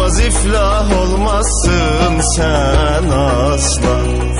tutmaz iflah olmazsın sen asla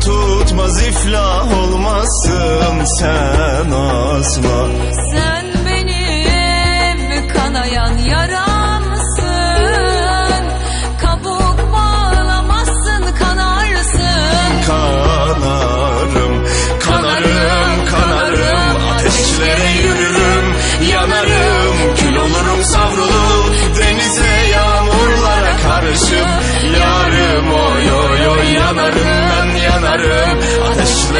tutmaz iflah olmazsın sen asla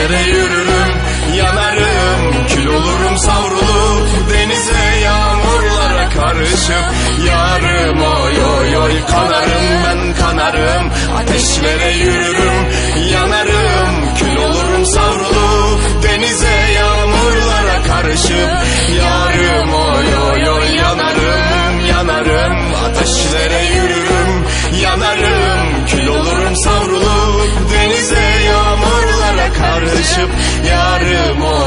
Ateşlere yürürüm, yanarım. Kül olurum savrulup denize yağmurlara karışıp Yarım. Oy oy oy kanarım ben kanarım. Ateşlere yürürüm, yanarım. Kül olurum savrulup denize yağmurlara karışıp Yarım. Oy oy oy yanarım yanarım. Ateşlere yürürüm, yanarım yarım ol.